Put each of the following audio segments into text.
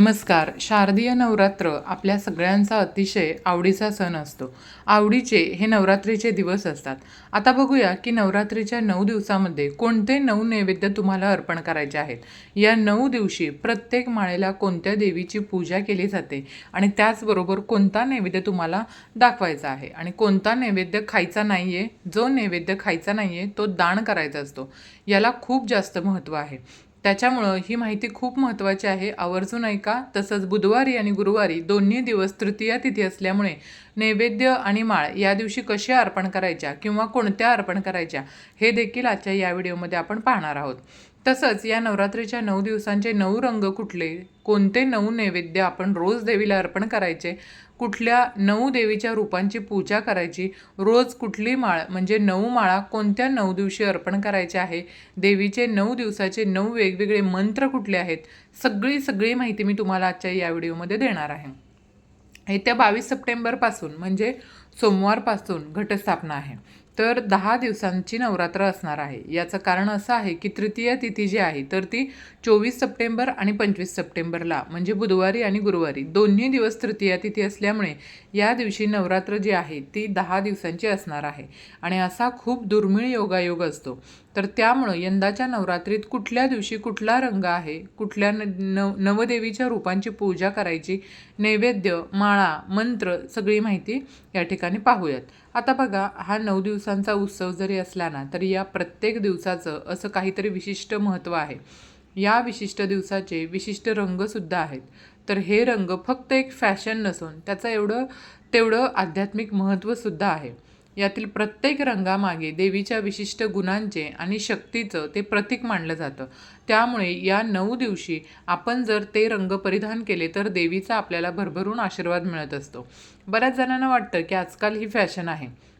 नमस्कार. शारदीय नवरात्र आपल्या सगळ्यांचा अतिशय आवडीचा सण असतो. आवडीचे हे नवरात्रीचे दिवस असतात. आता बघूया की नवरात्रीच्या नऊ दिवसामध्ये कोणते नऊ नैवेद्य तुम्हाला अर्पण करायचे आहेत? या नऊ दिवशी प्रत्येक माळेला कोणत्या देवीची पूजा केली जाते? आणि त्याचबरोबर कोणता नैवेद्य तुम्हाला दाखवायचा आहे? आणि कोणता नैवेद्य खायचा नाही आहे जो नैवेद्य खायचा नाही आहे तो दान करायचा असतो. याला खूप जास्त महत्त्व आहे. त्याच्यामुळं ही माहिती खूप महत्त्वाची आहे. आवर्जून ऐका. तसंच बुधवारी आणि गुरुवारी दोन्ही दिवस तृतीया तिथी असल्यामुळे नैवेद्य आणि माळ या दिवशी कशा अर्पण करायच्या किंवा कोणत्या अर्पण करायच्या हे देखील आजच्या या व्हिडिओमध्ये आपण पाहणार आहोत. तसंच या नवरात्रीच्या नऊ दिवसांचे नऊ रंग कुठले? कोणते नऊ नैवेद्य आपण रोज देवीला अर्पण करायचे? कुठल्या नऊ देवीच्या रूपांची पूजा करायची? रोज कुठली माळ म्हणजे नऊ माळा कोणत्या नऊ दिवशी अर्पण करायचे आहे? देवीचे नऊ दिवसाचे नऊ वेगवेगळे मंत्र कुठले आहेत? सगळी सगळी माहिती मी तुम्हाला आजच्या या व्हिडिओमध्ये देणार आहे. येत्या बावीस सप्टेंबरपासून म्हणजे सोमवारपासून घटस्थापना आहे. तर दहा दिवसांची नवरात्र असणार आहे. याचं कारण असं आहे की तृतीय तिथी जी आहे तर ती चोवीस सप्टेंबर आणि पंचवीस सप्टेंबरला म्हणजे बुधवारी आणि गुरुवारी. दोन्ही दिवस तृतीया तिथी असल्यामुळे या दिवशी नवरात्र जी आहे ती दहा दिवसांची असणार आहे. आणि असा खूप दुर्मिळ योगायोग असतो. तर त्यामुळं यंदाच्या नवरात्रीत कुठल्या दिवशी कुठला रंग आहे कुठल्या न नव नवदेवीच्या रूपांची पूजा करायची नैवेद्य माळा मंत्र सगळी माहिती या ठिकाणी पाहूयात. आता बघा हा नऊ दिवसांचा उत्सव जरी असला ना तरी या प्रत्येक दिवसाचं असं काहीतरी विशिष्ट महत्त्व आहे. या विशिष्ट दिवसाचे विशिष्ट रंगसुद्धा आहेत. तर हे रंग फक्त एक फॅशन नसून त्याचं एवढं तेवढं आध्यात्मिक महत्त्वसुद्धा आहे. यातील प्रत्येक रंगामागे देवीच्या विशिष्ट गुणांचे आणि शक्तीचं ते प्रतीक मानलं जातं. त्यामुळे या नऊ दिवशी आपण जर ते रंग परिधान केले तर देवीचा आपल्याला भरभरून आशीर्वाद मिळत असतो. बऱ्याच जणांना वाटतं की आजकाल ही फॅशन आहे.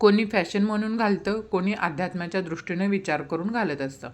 कोणी फॅशन म्हणून घालतं कोणी अध्यात्माच्या दृष्टीने विचार करून घालत असतं.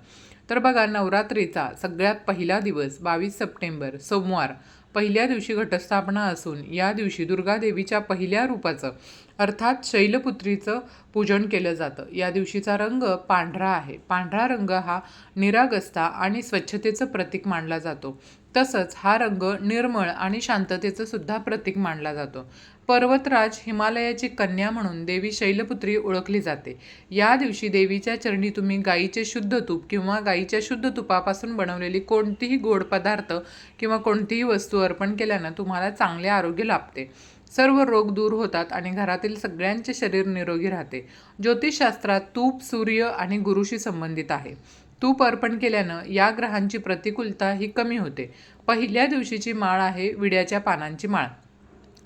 तर बघा नवरात्रीचा सगळ्यात पहिला दिवस बावीस सप्टेंबर सोमवार पहिल्या दिवशी घटस्थापना असून या दिवशी दुर्गादेवीच्या पहिल्या रूपाचं अर्थात शैलपुत्रीचं पूजन केलं जातं. या दिवशीचा रंग पांढरा आहे. पांढरा रंग हा निरागस्ता आणि स्वच्छतेचं प्रतीक मानला जातो. तसंच हा रंग निर्मळ आणि शांततेचं सुद्धा प्रतीक मानला जातो. पर्वतराज हिमालयाची कन्या म्हणून देवी शैलपुत्री ओळखली जाते. या दिवशी देवीच्या चरणी तुम्ही गाईचे शुद्ध तूप किंवा गाईच्या शुद्ध तुपापासून बनवलेली कोणतीही गोड पदार्थ किंवा कोणतीही वस्तू अर्पण केल्यानं तुम्हाला चांगले आरोग्य लाभते. सर्व रोग दूर होतात आणि घरातील सगळ्यांचे शरीर निरोगी राहते. ज्योतिषशास्त्रात तूप सूर्य आणि गुरुशी संबंधित आहे. तूप अर्पण केल्यानं या ग्रहांची प्रतिकूलता ही कमी होते. पहिल्या दिवशीची माळ आहे विड्याच्या पानांची माळ.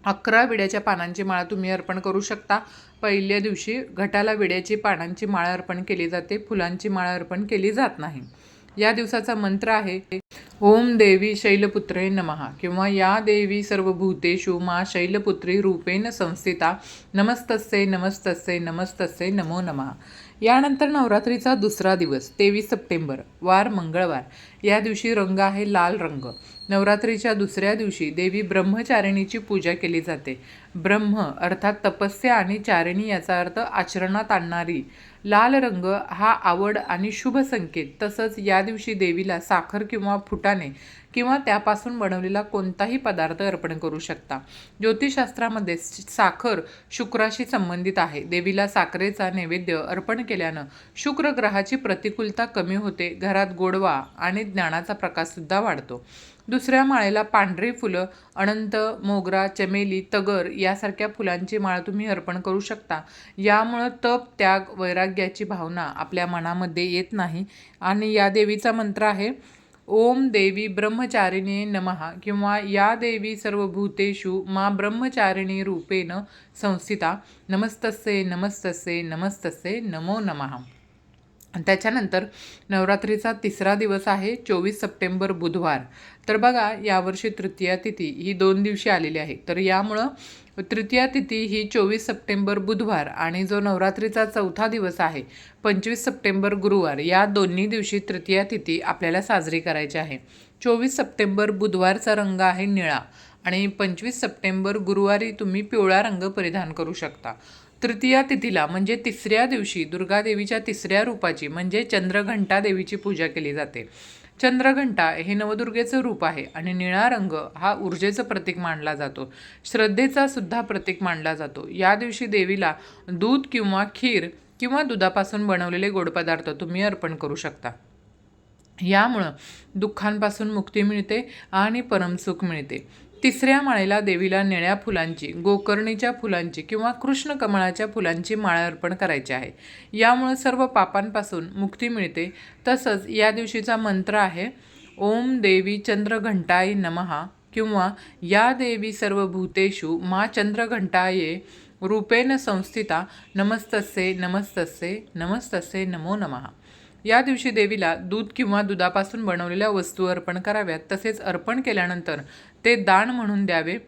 अकरा विड्याच्या पानांची माळ तुम्ही अर्पण करू शकता. पहिल्या दिवशी घटाला विड्याची पानांची माळ अर्पण केली जाते. फुलांची माळ अर्पण केली जात नाही. या दिवसाचा मंत्र आहे ओम देवी शैलपुत्रे नमहा किंवा या देवी सर्वभूतेषु मा शैलपुत्री रूपेण संस्थिता। नमस्तस्ये नमस्तस्ये नमस्तस्ये नमो नमः. यानंतर नवरात्रीचा दुसरा दिवस तेवीस सप्टेंबर वार मंगळवार. या दिवशी रंग आहे लाल रंग. नवरात्रीच्या दुसऱ्या दिवशी देवी ब्रह्मचारिणीची पूजा केली जाते. ब्रह्म अर्थात तपस्या आणि चारिणी याचा अर्थ आचरणात आणणारी. लाल रंग हा आवड आणि शुभ संकेत. तसंच या दिवशी देवीला साखर किंवा फुटाणे किंवा त्यापासून बनवलेला कोणताही पदार्थ अर्पण करू शकता. ज्योतिषशास्त्रामध्ये साखर शुक्राशी संबंधित आहे. देवीला साखरेचा नैवेद्य अर्पण केल्यानं शुक्र ग्रहाची प्रतिकूलता कमी होते. घरात गोडवा आणि ज्ञानाचा प्रकाशसुद्धा वाढतो. दुसऱ्या माळेला पांढरी फुलं अनंत मोगरा चमेली तगर यासारख्या फुलांची माळ तुम्ही अर्पण करू शकता. यामुळं तप त्याग वैराग्याची भावना आपल्या मनामध्ये येत नाही. आणि या देवीचा मंत्र आहे ओम देवी ब्रह्मचारिणी नमहा किंवा या देवी सर्व भूतेषु मा ब्रह्मचारिणी रूपेण संस्थिता। नमस्तस्ये नमस्तस्ये नमस्तस्ये नमो नमः. त्याच्यानंतर नवरात्रीचा तिसरा दिवस आहे चोवीस सप्टेंबर बुधवार. तर बघा यावर्षी तृतीया तिथी ही दोन दिवशी आलेली आहे. तर यामुळं तृतीया तिथी ही चोवीस सप्टेंबर बुधवार आणि जो नवरात्रीचा चौथा दिवस आहे पंचवीस सप्टेंबर गुरुवार या दोन्ही दिवशी तृतीया तिथी आपल्याला साजरी करायची आहे. चोवीस सप्टेंबर बुधवारचा रंग आहे निळा आणि पंचवीस सप्टेंबर गुरुवारी तुम्ही पिवळा रंग परिधान करू शकता. तृतीया तिथीला म्हणजे तिसऱ्या दिवशी दुर्गादेवीच्या तिसऱ्या रूपाची म्हणजे चंद्रघंटा देवीची पूजा केली जाते. चंद्रघंटा हे नवदुर्गेचं रूप आहे आणि निळा रंग हा ऊर्जेचं प्रतीक मानला जातो. श्रद्धेचा सुद्धा प्रतीक मानला जातो. या दिवशी देवीला दूध किंवा खीर किंवा दुधापासून बनवलेले गोड पदार्थ तुम्ही अर्पण करू शकता. यामुळं दुःखांपासून मुक्ती मिळते आणि परमसुख मिळते. तिसऱ्या माळेला देवीला निळ्या फुलांची गोकर्णीच्या फुलांची किंवा कृष्ण कमळाच्या फुलांची माळ अर्पण करायची आहे. यामुळं सर्व पापांपासून मुक्ती मिळते. तसंच या दिवशीचा मंत्र आहे ओम देवी चंद्रघंटाय नमहा किंवा या देवी सर्व भूतेषु मा चंद्रघंटाये रूपेण संस्थिता नमस्तस्ये नमस्तस्ये नमस्तस्ये नमो नमः या दिवशी देवीला दूध किंवा दुधापासून बनवलेल्या वस्तू अर्पण कराव्यात. तसेच अर्पण केल्यानंतर ते दान म्हणून द्यावे.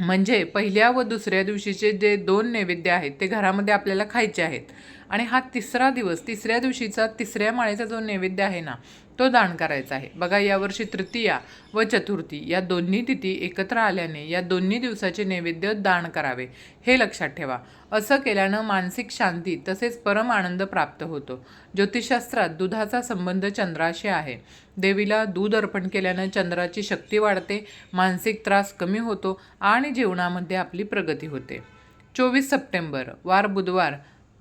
म्हणजे पहिल्या व दुसऱ्या दिवशीचे जे दोन नैवेद्य आहेत ते घरामध्ये आपल्याला खायचे आहेत. आणि हा तिसरा दिवस तिसऱ्या दिवशीचा तिसऱ्या माळेचा जो नैवेद्य आहे ना तो दान करायचा आहे. बघा यावर्षी तृतीया व चतुर्थी या दोन्ही तिथी एकत्र आल्याने या दोन्ही दिवसाचे नैवेद्य दान करावे. हे लक्षात ठेवा. असं केल्यानं मानसिक शांती तसेच परम आनंद प्राप्त होतो. ज्योतिषशास्त्रात दुधाचा संबंध चंद्राशी आहे. देवीला दूध अर्पण केल्यानं चंद्राची शक्ती वाढते मानसिक त्रास कमी होतो आणि जीवनामध्ये आपली प्रगती होते. चोवीस सप्टेंबर वार बुधवार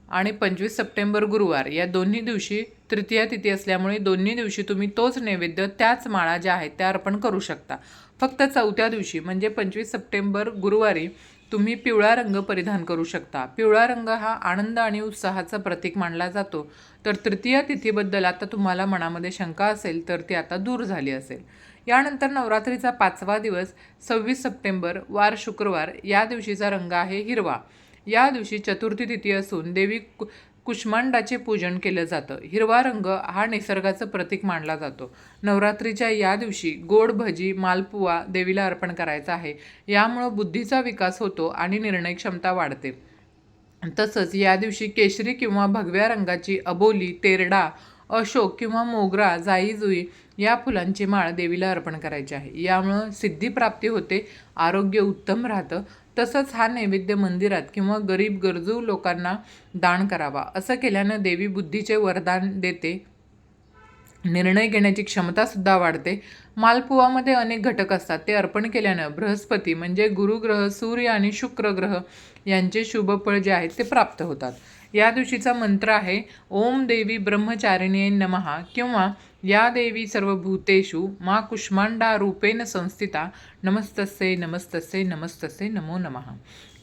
आणि पंचवीस सप्टेंबर गुरुवार या दोन्ही दिवशी तृतीया तिथी असल्यामुळे दोन्ही दिवशी तुम्ही तोच नैवेद्य त्याच माळा ज्या आहेत त्या अर्पण करू शकता. फक्त चौथ्या दिवशी म्हणजे पंचवीस सप्टेंबर गुरुवारी तुम्ही पिवळा रंग परिधान करू शकता. पिवळा रंग हा आनंद आणि उत्साहाचं प्रतीक मानला जातो. तर तृतीय तिथीबद्दल आता तुम्हाला मनामध्ये शंका असेल तर ती आता दूर झाली असेल. यानंतर नवरात्रीचा पाचवा दिवस सव्वीस सप्टेंबर वार शुक्रवार या दिवशीचा रंग आहे हिरवा. या दिवशी चतुर्थी तिथी असून देवी कु कुष्मांडाचे पूजन केलं जातं. हिरवा रंग हा निसर्गाचं प्रतीक मानला जातो. नवरात्रीच्या या दिवशी गोड भजी मालपुवा देवीला अर्पण करायचा आहे. यामुळं बुद्धीचा विकास होतो आणि निर्णय क्षमता वाढते. तसंच या दिवशी केशरी किंवा भगव्या रंगाची अबोली तेरडा अशोक किंवा मोगरा जाई जुई या फुलांची माळ देवीला अर्पण करायची आहे. यामुळं सिद्धिप्राप्ती होते आरोग्य उत्तम राहतं तसंच हा नैवेद्य मंदिरात किंवा गरीब गरजू लोकांना दान करावा. असं केल्यानं देवी बुद्धीचे वरदान देते निर्णय घेण्याची क्षमतासुद्धा वाढते. मालपुवामध्ये अनेक घटक असतात ते अर्पण केल्यानं बृहस्पती म्हणजे गुरुग्रह सूर्य आणि शुक्र ग्रह यांचे शुभफळ जे आहेत ते प्राप्त होतात. या दिवशीचा मंत्र आहे ओम देवी ब्रह्मचारिणी नमहा किंवा या देवी सर्व भूतेषु मा कुष्मांडा रूपेण संस्थिता नमस्तसे नमस्तसे नमस्तसे नमो नमः.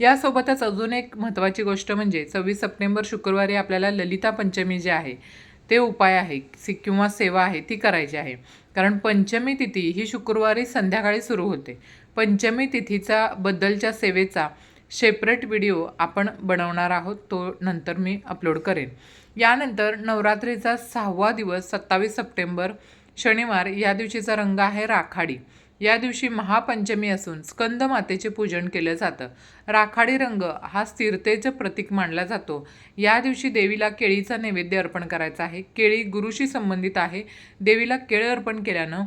यासोबतच अजून एक महत्त्वाची गोष्ट म्हणजे सव्वीस सप्टेंबर शुक्रवारी आपल्याला ललिता पंचमी जे आहे ते उपाय आहे सि किंवा सेवा आहे ती करायची आहे. कारण पंचमी तिथी ही शुक्रवारी संध्याकाळी सुरू होते. पंचमी तिथीचा बद्दलच्या सेवेचा सेपरेट व्हिडिओ आपण बनवणार आहोत तो नंतर मी अपलोड करेन. यानंतर नवरात्रीचा सहावा दिवस सत्तावीस सप्टेंबर शनिवार या दिवशीचा रंग आहे राखाडी. या दिवशी महापंचमी असून स्कंद मातेचे पूजन केलं जातं. राखाडी रंग हा स्थिरतेचं प्रतीक मानला जातो. या दिवशी देवीला केळीचा नैवेद्य अर्पण करायचा आहे. केळी गुरुशी संबंधित आहे. देवीला केळ अर्पण केल्यानं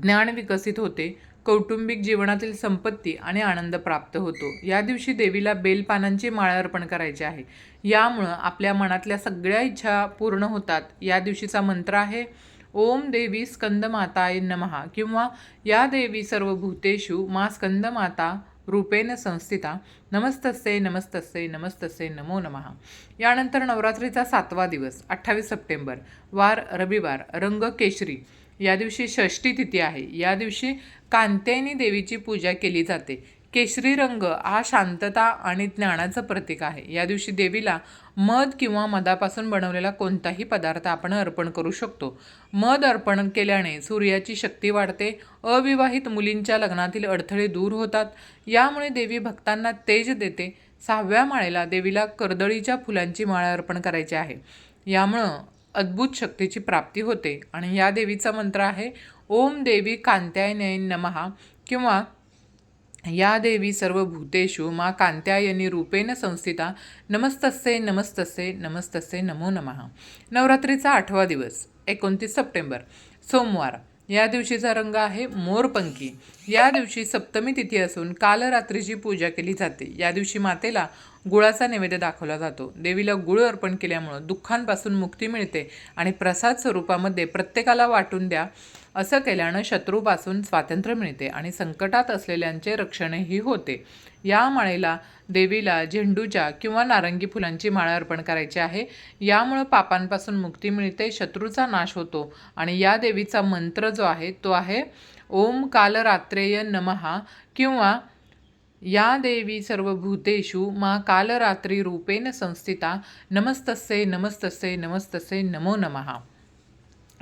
ज्ञान विकसित होते. कौटुंबिक जीवनातील संपत्ती आणि आनंद प्राप्त होतो. या दिवशी देवीला बेलपानांची माळ अर्पण करायची आहे. यामुळं आपल्या मनातल्या सगळ्या इच्छा पूर्ण होतात. या दिवशीचा मंत्र आहे ओम देवी स्कंदमाताय नमहा किंवा या देवी सर्व भूतेषु मा स्कंदमाता रूपेण संस्थिता नमस्तस्ये नमस्तस्ये नमस्तस्ये नमो नमः. यानंतर नवरात्रीचा सातवा दिवस अठ्ठावीस सप्टेंबर वार रविवार रंग केशरी या दिवशी षष्ठी तिथी आहे. या दिवशी कांतेनी देवीची पूजा केली जाते. केशरी रंग हा शांतता आणि ज्ञानाचं प्रतीक आहे. या दिवशी देवीला मध किंवा मधापासून बनवलेला कोणताही पदार्थ आपण अर्पण करू शकतो. मध अर्पण केल्याने सूर्याची शक्ती वाढते अविवाहित मुलींच्या लग्नातील अडथळे दूर होतात. यामुळे देवी भक्तांना तेज देते. सहाव्या माळेला देवीला कर्दळीच्या फुलांची माळ अर्पण करायची आहे. यामुळं अद्भुत शक्तीची प्राप्ती होते. आणि या देवीचा मंत्र आहे ओम देवी कांत्यायनय नमहा किंवा या देवी सर्व भूतेषु मा कांत्यायनी रूपेण संस्थिता नमस्तस्ये नमस्तस्से नमस्तस्से नमो नमः. नवरात्रीचा आठवा दिवस एकोणतीस सप्टेंबर सोमवार. या दिवशीचा रंग आहे मोरपंखी. या दिवशी सप्तमी तिथी असून काल रात्रीची पूजा केली जाते. या दिवशी मातेला गुळाचा नैवेद्य दाखवला जातो. देवीला गुळ अर्पण केल्यामुळं दुःखांपासून मुक्ती मिळते आणि प्रसाद स्वरूपामध्ये प्रत्येकाला वाटून द्या असं केल्यानं शत्रूपासून स्वातंत्र्य मिळते आणि संकटात असलेल्यांचे रक्षणही होते. या माळेला देवीला झेंडूच्या किंवा नारंगी फुलांची माळा अर्पण करायची आहे. यामुळं पापांपासून मुक्ती मिळते शत्रूचा नाश होतो आणि या देवीचा मंत्र जो आहे तो आहे ओम कालरात्रेय नमहा किंवा या देवी सर्वभूतेषु मा कालरात्री रूपेण संस्थिता नमस्तस्ये नमस्तस्ये नमस्तस्ये नमो नमः.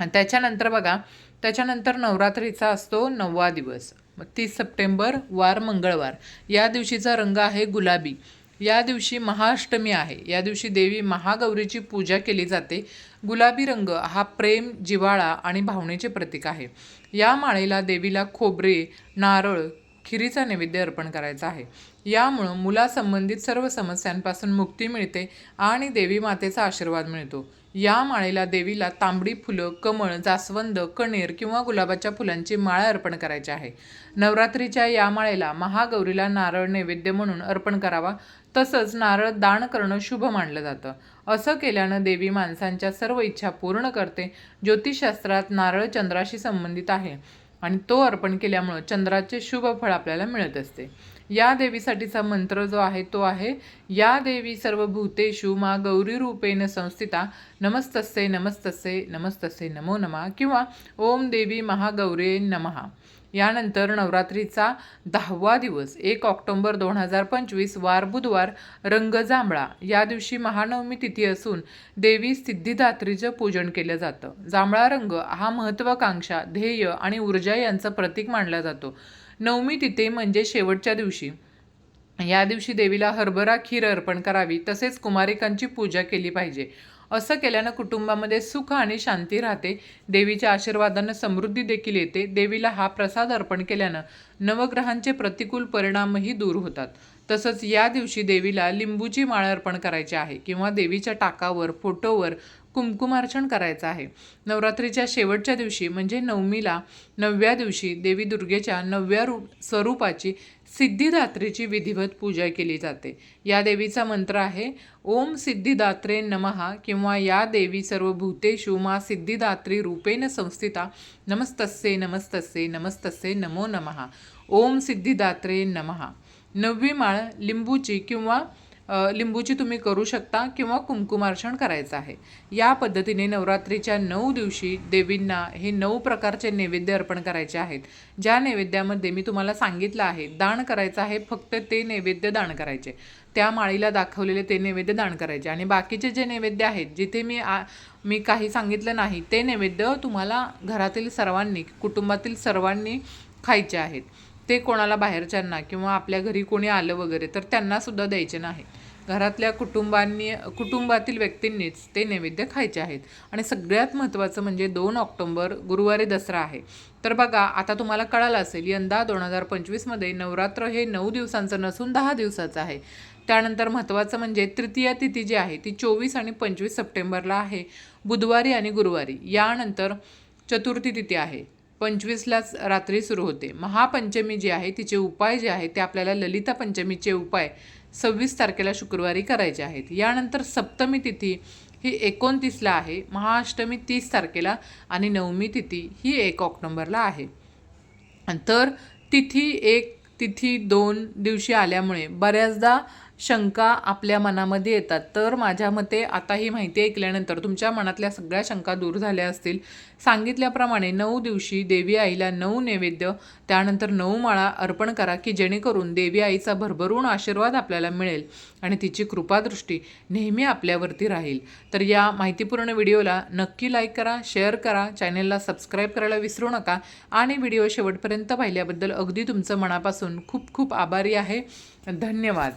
त्याच्यानंतर बघा त्याच्यानंतर नवरात्रीचा असतो नववा दिवस. तीस सप्टेंबर वार मंगळवार. या दिवशीचा रंग आहे गुलाबी. या दिवशी महाअष्टमी आहे. या दिवशी देवी महागौरीची पूजा केली जाते. गुलाबी रंग हा प्रेम जिव्हाळा आणि भावनेचे प्रतीक आहे. या माळेला देवीला खोबरे नारळ खिरीचा नैवेद्य अर्पण करायचा आहे. यामुळं मुलासंबंधित सर्व समस्यांपासून मुक्ती मिळते आणि देवी मातेचा आशीर्वाद मिळतो. या माळेला देवीला तांबडी फुलं कमळ जास्वंद कणेर किंवा गुलाबाच्या फुलांची माळ अर्पण करायची आहे. नवरात्रीच्या या माळेला महागौरीला नारळ नैवेद्य म्हणून अर्पण करावा तसंच नारळ दान करणं शुभ मानलं जातं. असं केल्यानं देवी माणसांच्या सर्व इच्छा पूर्ण करते. ज्योतिषशास्त्रात नारळ चंद्राशी संबंधित आहे. आणि तो अर्पण केल्यामुळं चंद्राचे शुभ फळ आपल्याला मिळत असते. या देवीसाठीचा मंत्र जो आहे तो आहे या देवी सर्व भूतेषु मा गौरी रूपेण संस्थिता नमस्तस्ये नमस्तस्ये नमस्तस्ये नमो नमा किंवा ओम देवी महागौरे नमहा यानंतर नवरात्रीचा दहावा दिवस एक ऑक्टोंबर दोन हजार पंचवीस वार बुधवार रंग जांभळा या दिवशी महानवमी तिथी असून देवी सिद्धिदात्रीचं पूजन केलं जातं. जांभळा रंग हा महत्त्वाकांक्षा ध्येय आणि ऊर्जा यांचं प्रतीक मानला जातो. नवमी तिथे म्हणजे शेवटच्या दिवशी. या दिवशी देवीला हरभरा खीर अर्पण करावी तसेच कुमारिकांची पूजा केली पाहिजे. असं केल्यानं कुटुंबामध्ये सुख आणि शांती राहते. देवीच्या आशीर्वादानं समृद्धी देखील येते. देवीला हा प्रसाद अर्पण केल्यानं नवग्रहांचे प्रतिकूल परिणामही दूर होतात. तसंच या दिवशी देवीला लिंबूची माळ अर्पण करायची आहे किंवा देवीच्या टाकावर फोटोवर कुमकुमार्चन करायचं आहे. नवरात्रीच्या शेवटच्या दिवशी म्हणजे नवमीला नवव्या दिवशी देवी दुर्गेच्या नवव्या रूप स्वरूपाची सिद्धिदात्रीची विधिवत पूजा केली जाते. या देवीचा मंत्र आहे ओम सिद्धिदात्रे नमहा किंवा या देवी सर्व भूतेषु मा सिद्धिदात्री रूपेण संस्थिता नमस्तस्ये नमस्तस्ये नमस्तस्ये नमो नमहा. ओम सिद्धिदात्रे नमहा. नववी माळ लिंबूची किंवा लिंबूची तुम्ही करू शकता किंवा कुंकुमार्षण करायचं आहे. या पद्धतीने नवरात्रीच्या नऊ दिवशी देवींना हे नऊ प्रकारचे नैवेद्य अर्पण करायचे आहेत. ज्या नैवेद्यामध्ये मी तुम्हाला सांगितलं आहे दान करायचं आहे फक्त ते नैवेद्य दान करायचे. त्या माळीला दाखवलेले ते नैवेद्य दान करायचे. आणि बाकीचे जे नैवेद्य आहेत जिथे मी आ मी काही सांगितलं नाही ते नैवेद्य तुम्हाला घरातील सर्वांनी कुटुंबातील सर्वांनी खायचे आहेत. ते कोणाला बाहेरच्यांना किंवा आपल्या घरी कोणी आलं वगैरे तर त्यांनासुद्धा द्यायचे नाही. घरातल्या कुटुंबांनी कुटुंबातील व्यक्तींनीच ते नैवेद्य खायचे आहेत. आणि सगळ्यात महत्त्वाचं म्हणजे दोन ऑक्टोंबर गुरुवारी दसरा आहे. तर बघा आता तुम्हाला कळालं असेल यंदा दोन हजार पंचवीसमध्ये नवरात्र हे नऊ दिवसांचं नसून दहा दिवसाचं आहे. त्यानंतर महत्त्वाचं म्हणजे तृतीया तिथी जी आहे ती चोवीस आणि पंचवीस सप्टेंबरला आहे. बुधवारी आणि गुरुवारी. यानंतर चतुर्थी तिथी आहे. पंचवीसलाच रात्री सुरू होते. महापंचमी जी आहे तिचे उपाय जे आहे ते आपल्याला ललिता पंचमीचे उपाय सव्वीस तारखेला शुक्रवारी करायचे आहेत. यानंतर सप्तमी तिथी ही एकोणतीसला आहे महाअष्टमी तीस तारखेला आणि नवमी तिथी ही एक ऑक्टोंबरला आहे. तर तिथी एक तिथी दोन दिवशी आल्यामुळे बऱ्याचदा शंका आपल्या मनामध्ये येतात. तर माझ्या मते आता ही माहिती ऐकल्यानंतर तुमच्या मनातल्या सगळ्या शंका दूर झाल्या असतील. सांगितल्याप्रमाणे नऊ दिवशी देवी आईला नऊ नैवेद्य त्यानंतर नऊ माळा अर्पण करा की जेणेकरून देवी आईचा भरभरून आशीर्वाद आपल्याला मिळेल आणि तिची कृपादृष्टी नेहमी आपल्यावरती राहील. तर या माहितीपूर्ण व्हिडिओला नक्की लाईक करा शेअर करा चॅनेलला सबस्क्राईब करायला विसरू नका आणि व्हिडिओ शेवटपर्यंत पाहिल्याबद्दल अगदी तुमचं मनापासून खूप खूप आभारी आहे. धन्यवाद.